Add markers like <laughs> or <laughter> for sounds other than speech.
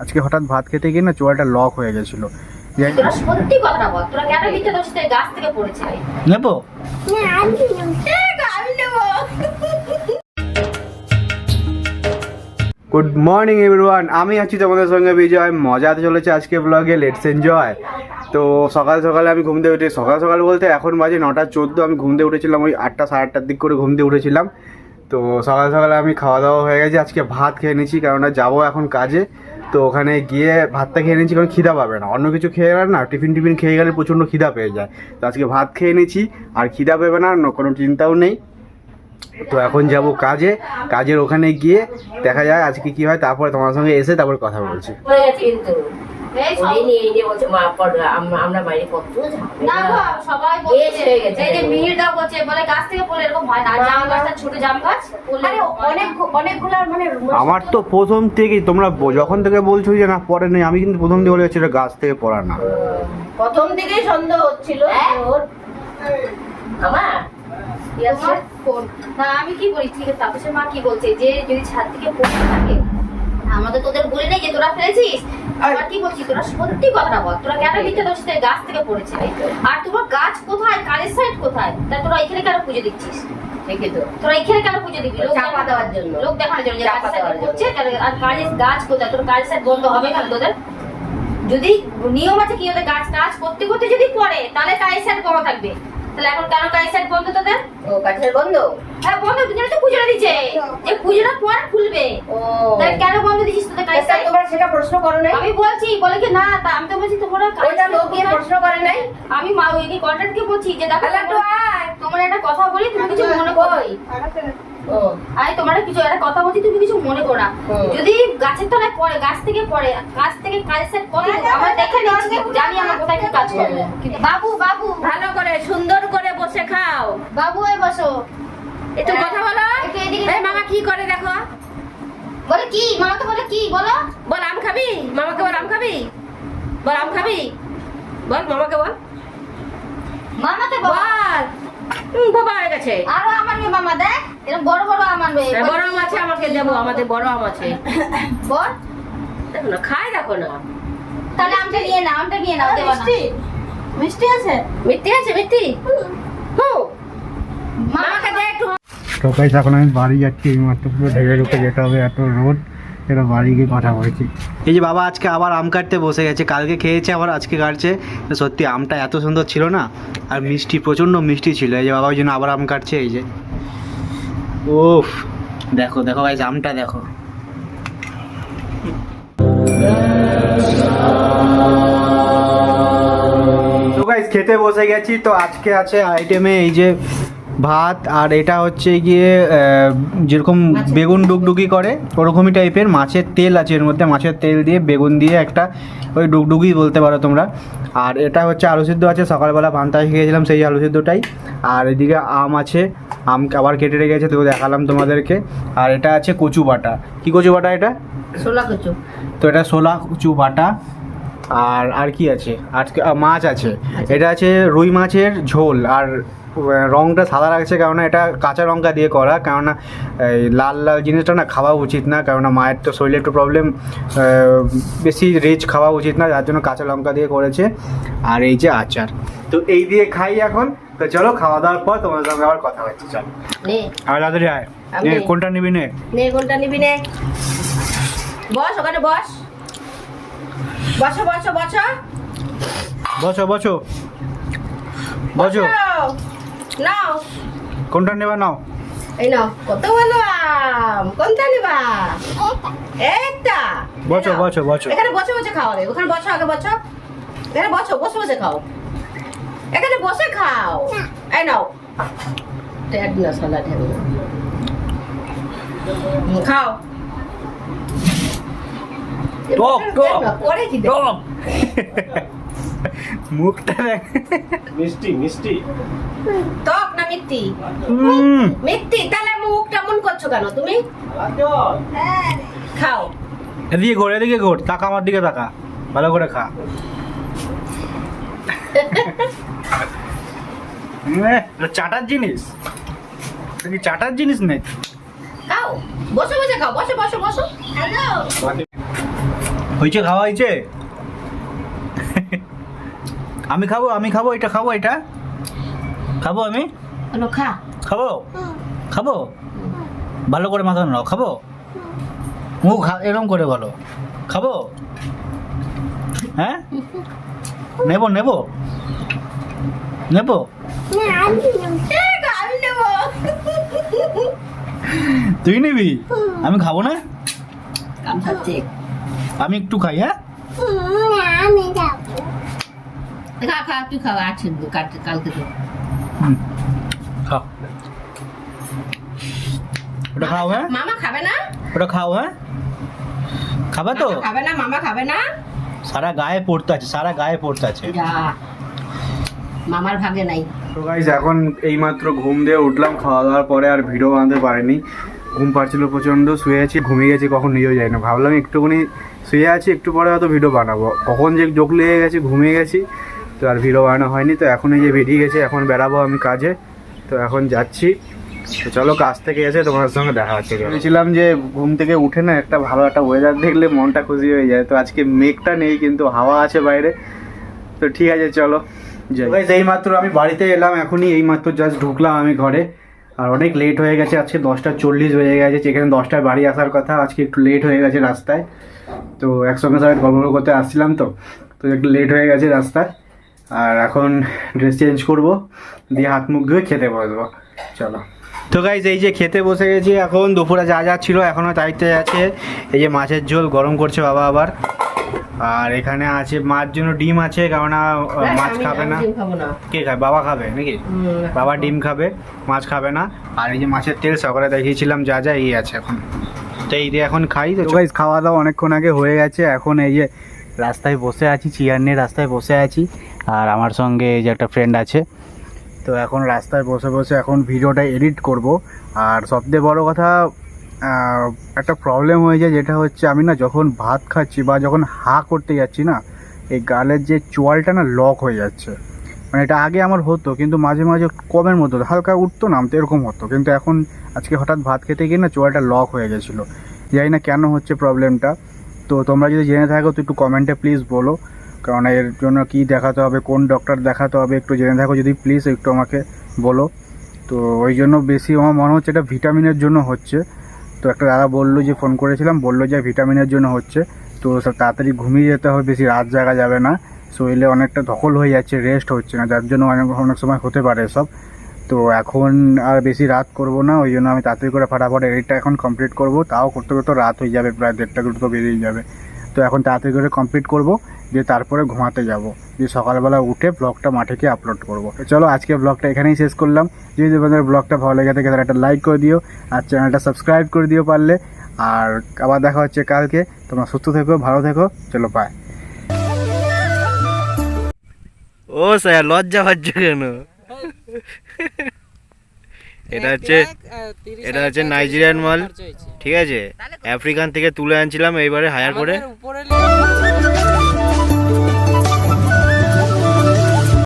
আজকে হঠাৎ ভাত খেতে গিয়ে না চোয়াটা লক হয়ে গেছিল। যাই- তোরা সত্যি কথাটা বল তোরা কেন মিথ্যে দোষ দিয়ে গাছ থেকে পড়েছিলি? নেব? আমি নেব। গুড মর্নিং এভরিওয়ান আমি আছি তোমাদের সঙ্গে বিজয়। মজা মজাতে চলেছে আজকে ব্লগে লেটস এনজয় তো সকাল সকালে আমি ঘুম থেকে উঠে সকাল সকাল বলতে এখন বাজে নটা চোদ্দ আমি ঘুম থেকে উঠেছিলাম ওই আটটা সাড়ে আটটার দিক করে ঘুম থেকে উঠেছিলাম। তো সকাল সকালে আমি খাওয়া দাওয়া হয়ে গেছে আজকে ভাত খেয়ে নিচ্ছি কেননা যাব এখন কাজে। তো ওখানে গিয়ে ভাতটা খেয়ে নিচ্ছি কারণ খিদা পাবে না। অন্য কিছু খেয়ে গেলে না, টিফিন টিফিন খেয়ে গেলে প্রচণ্ড খিদা পেয়ে যায়। তো আজকে ভাত খেয়ে নিচ্ছি আর খিদা পেবে না কোনো চিন্তাও নেই। তো এখন যাব কাজে। কাজের ওখানে গিয়ে দেখা যায় আজকে কি হয়, তারপরে তোমার সঙ্গে এসে তারপর কথা বলছি। হয়ে গেছে এই নিয়ে নিয়ে বলছে মা আমরা আমরা বাইরে কত না গো, সবাই বলছে এই যে মিহিরদা বলছে বলে গাছ থেকে পড়লে এরকম হয় না জাম গাছটা ছোট জাম গাছ আরে এরকম না। অনেক অনেকগুলো মানে আমার তো প্রথম থেকেই তোমরা যখন থেকে বলছো যে না পরে নেই আমি কিন্তু প্রথম থেকে বলে যাচ্ছি এটা গাছ থেকে পড়া না। প্রথম থেকেই সন্দেহ হচ্ছিল হ্যাঁ? ওর আমার? না আমি কি বলি? ঠিক আছে তাপসের মা কি বলছে? যে যদি ছাদ থেকে পড়তে থাকে আমাদের তোদের বলি নাই যে তোরা ফেলেছিস? কি বলছিস? তোরা সত্যি কথাটা বল। তোরা কেন মিথ্যে দোষ দিয়ে গাছ থেকে পড়েছিলি। আর তোমার গাছ কোথায়? কালের সাইড কোথায়? তাই তোরা এখানে কেন পুজো দিচ্ছিস? তোরা এখানে কেন পুজো দিবি? লোক চাপা দেওয়ার জন্য। লোক দেখানোর জন্য চাপা দেওয়ার করছে আর কাজের গাছ কোথায়? তোর সাইড বন্ধ হবে কেন তোদের? যদি নিয়ম আছে কি ওদের গাছ কাজ করতে করতে যদি পড়ে তাহলে কাজের সাইড বন্ধ থাকবে। তাহলে এখন কেন কাজের সাইড বন্ধ ও বন্ধ? হ্যাঁ বন্ধ দুজনে তো পুজোটা দিচ্ছে। যে পুজোটা পর খুলবে। ও। কেন বন্ধ দিছিস তোদের তোমরা সেটা প্রশ্ন করো নাই। আমি বলছি বলে কি না তা আমি তো বলছি তোমরা কাজের লোক গিয়ে প্রশ্ন করে নাই। আমি মা ওই কন্ট্রাক্টকে বলছি যে দেখো তোমার একটা কথা বলি তুমি কিছু মনে করো তোমার কিছু একটা কথা বলছি তুমি কিছু মনে করো না। যদি গাছের তলায় পড়ে গাছ থেকে পড়ে গাছ থেকে কাজের সাথে দূর? আমরা দেখে নিচ্ছি জানি আমরা কোথায় কি কাজ করব। বাবু বাবু। ভালো করে সুন্দর করে বসে খাও। বাবু এই বসো। একটু কথা বলো। এই মামা কি করে দেখো? বলে কি? মামাকে বলে কি? বলো। বল আম খাবি? মামাকে বল আম খাবি? বল আম খাবি? বল মামাকে বল। মামাকে বল। বল। বাবা হয়ে গেছে। আরও আমার মামা দেখ। এরকম বড় বড় আমার হ্যাঁ, বড় আম আছে আমাকে দেবো আমাদের বড় আম আছে। বল। দেখো না খাই দেখো না। তাহলে আমটা নিয়ে নাও আমটা নিয়ে নাও দেবা না। মিষ্টি আছে? মিথ্যে আছে মিথ্যি হুম মামাকে দে একটু। তো গাইস এখন আমি বাড়ি যাচ্ছি এই মাত্র পুরো ঢেকে ঢুকে যেতে হবে এত রোদ। এটা বাড়ি গিয়ে কথা বলছি। এই যে বাবা আজকে আবার আম কাটতে বসে গেছে কালকে খেয়েছে আবার আজকে কাটছে। সত্যি আমটা এত সুন্দর ছিল না আর মিষ্টি প্রচণ্ড মিষ্টি ছিল। এই যে বাবা ওই জন্য আবার আম কাটছে এই যে। ওফ দেখো দেখো ভাই জামটা দেখো। খেতে বসে গেছি, তো আজকে আছে আইটেমে এই যে ভাত আর এটা হচ্ছে গিয়ে যেরকম বেগুন ডুগডুগি করে ওরকমই টাইপের মাছের তেল আছে এর মধ্যে। মাছের তেল দিয়ে বেগুন দিয়ে একটা ওই ডুগডুগি বলতে পারো তোমরা। আর এটা হচ্ছে আলু সিদ্ধ আছে। সকালবেলা পান্তা খেয়েছিলাম সেই আলু সিদ্ধটাই। আর এদিকে আম আছে। আম আবার কেটে রেখেছে তো দেখালাম তোমাদেরকে। আর এটা আছে কচু বাটা। কি কচু বাটা এটা? ছোলা কুচু। তো এটা সোলা কচু বাটা। আর আর কি আছে? আজকে মাছ আছে। এটা আছে রুই মাছের ঝোল। আর আহ, রংটা সাদা লাগছে কেননা এটা কাঁচা লঙ্কা দিয়ে করা কেননা এই লাল লাল জিনিসটা না খাওয়া উচিত না কেননা মায়ের তো শরীরে একটু প্রবলেম বেশি রিচ খাওয়া উচিত না যার জন্য কাঁচা লঙ্কা দিয়ে করেছে। আর এই যে আচার। তো এই দিয়ে খাই এখন তো চলো খাওয়া দাওয়ার পর তোমার সঙ্গে আবার কথা হচ্ছে চলো। নে। আর তাড়াতাড়ি আয়। নে, কোনটা নিবি নে? নে কোনটা নিবি নে? বস ওখানে বস বসো বসো। বসো বসো। বসো। বসো। নাও। কোনটা নেবা নাও? এই নাও কত ভালো আম কোনটা নিবা? একটা। নাও। বসো বসো এখানে বসে বসে খাও আগে ওখানে বসো আগে বসো। এখানে বসো বসে বসে খাও। এখানে বসে খাও। এই নাও। ঠেক না সালা না খাও। টক, টক। পরে কি দেখ? টক <laughs> <laughs> মুখটা দেখ। মিষ্টি মিষ্টি। টক না উম, মিথ্যি তাহলে মুখ কেমন করছ কেন তুমি? খাও। এদিকে ঘোর এদিকে ঘোর। তাকা আমার দিকে তাকা। ভালো করে খা। চাটার জিনিস? কি চাটার জিনিস নেই খাও। বসে বসে খাও। বসে বসো বসো। হয়েছে খাওয়া হয়েছে? আমি খাব আমি খাব এটা খাব এটা? খাব আমি? খা। খাব? খাব? ভালো করে মাথা নাও খাব? মুখ খা- এরম করে বলো। খাব? হ্যাঁ? নেব নেব? নেব? নেব। তুই নিবি? আমি খাব না? আমি একটু খাই হ্যাঁ? খা খা তুই খাওয়া আছে কালকে কালকে তো। খাও। ওটা খাও হ্যাঁ? মামা খাবে না? ওটা খাও হ্যাঁ? খাবে তো? খাবে না মামা খাবে না? সারা গায়ে পড়তে আছে সারা গায়ে পড়তে আছে। মামার ভাগে নাই। তো গাইজ এখন এইমাত্র ঘুম দিয়ে উঠলাম খাওয়া দাওয়ার পরে আর ভিডিও বানাতে পারিনি। ঘুম পাচ্ছিল প্রচণ্ড শুয়ে আছি ঘুমিয়ে গেছি কখন নিজেও যাই না। ভাবলাম একটুখানি শুয়ে আছি একটু পরে হয়তো ভিডিও বানাবো। কখন যে চোখ লেগে গেছি ঘুমিয়ে গেছি। তো আর ভিডিও বানানো হয়নি তো এখন এই যে বেরিয়ে গেছে এখন বেরাবো আমি কাজে। তো এখন যাচ্ছি। তো চলো কাজ থেকে এসে তোমার সঙ্গে দেখা হচ্ছে ভেবেছিলাম যে ঘুম থেকে উঠে না একটা ভালো একটা ওয়েদার দেখলে মনটা খুশি হয়ে যায়। তো আজকে মেঘটা নেই কিন্তু হাওয়া আছে বাইরে। তো ঠিক আছে চলো এই মাত্র আমি বাড়িতে এলাম এখনই এই মাত্র জাস্ট ঢুকলাম আমি ঘরে। আর অনেক লেট হয়ে গেছে আজকে দশটা চল্লিশ বেজে গেছে যেখানে দশটায় বাড়ি আসার কথা আজকে একটু লেট হয়ে গেছে রাস্তায়। তো একসঙ্গে সবাই গল্প করতে আসছিলাম তো তো একটু লেট হয়ে গেছে রাস্তায়। আর এখন ড্রেস চেঞ্জ করব দিয়ে হাত মুখ ধুয়ে খেতে বসবো চলো। তো গাইজ এই যে খেতে বসে গেছি এখন দুপুরে যা যা ছিল এখনও দায়িত্বে আছে। এই যে মাছের ঝোল গরম করছে বাবা আবার। আর এখানে আছে মার জন্য ডিম আছে কেননা মাছ খাবে না। ডিম খাব না। কে খায়? বাবা খাবে নাকি? বাবা ডিম খাবে মাছ খাবে না। আর এই যে মাছের তেল সকালে দেখিয়েছিলাম যা যা এই আছে এখন। তো এই দিয়ে এখন খাই তো গাইজ খাওয়া দাওয়া অনেকক্ষণ আগে হয়ে গেছে এখন এই যে রাস্তায় বসে আছি চেয়ার নিয়ে রাস্তায় বসে আছি। আর আমার সঙ্গে এই যে একটা ফ্রেন্ড আছে। তো এখন রাস্তায় বসে বসে এখন ভিডিওটা এডিট করব। আর সবথেকে বড় কথা একটা প্রবলেম হয়ে যায় যেটা হচ্ছে আমি না যখন ভাত খাচ্ছি বা যখন হা করতে যাচ্ছি না, এই গালের যে চোয়ালটা না লক হয়ে যাচ্ছে। মানে এটা আগে আমার হতো, কিন্তু মাঝে মাঝে কমের মতো, হালকা উঠতো নামতো এরকম হতো। কিন্তু এখন আজকে হঠাৎ ভাত খেতে গিয়ে না চোয়ালটা লক হয়ে গেছিল। জানি না কেন হচ্ছে প্রবলেমটা তো তোমরা যদি জেনে থাকো, তো একটু কমেন্টে প্লিজ বলো। কারণ এর জন্য কি দেখাতে হবে, কোন ডক্টর দেখাতে হবে একটু জেনে থাকো যদি প্লিজ একটু আমাকে বলো। তো ওই জন্য বেশি আমার মনে হচ্ছে এটা ভিটামিনের জন্য হচ্ছে। তো একটা দাদা বলল যে ফোন করেছিলাম, বলল যে ভিটামিনের জন্য হচ্ছে। তো তাড়াতাড়ি ঘুমিয়ে যেতে হবে, বেশি রাত জাগা যাবে না। শরীরে অনেকটা ধকল হয়ে যাচ্ছে রেস্ট হচ্ছে না, যার জন্য অনেক অনেক সময় হতে পারে সব তো এখন আর বেশি রাত করব না, ওই জন্য আমি তাড়াতাড়ি করে ফাটাফাট এডিটটা এখন কমপ্লিট করব। তাও করতে করতে রাত হয়ে যাবে, প্রায় দেড়টা দুটো তো বেরিয়ে যাবে। তো এখন তাড়াতাড়ি করে কমপ্লিট করব দিয়ে তারপরে ঘুমাতে যাব। দিয়ে সকালবেলা উঠে ব্লগটা মাঠে গিয়ে আপলোড করব। তো চলো আজকে ব্লগটা এখানেই শেষ করলাম। যদি তোমাদের ব্লগটা ভালো লেগে থাকে তাহলে একটা লাইক করে দিও আর চ্যানেলটা সাবস্ক্রাইব করে দিও পারলে। আর আবার দেখা হচ্ছে কালকে। তোমরা সুস্থ থেকো ভালো থেকো। চলো পায় ও স্যার লজ্জা পাচ্ছ কেন? এটা হচ্ছে এটা হচ্ছে নাইজেরিয়ান মাল ঠিক আছে? আফ্রিকান থেকে তুলে আনছিলাম এইবারে হায়ার করে। উপরে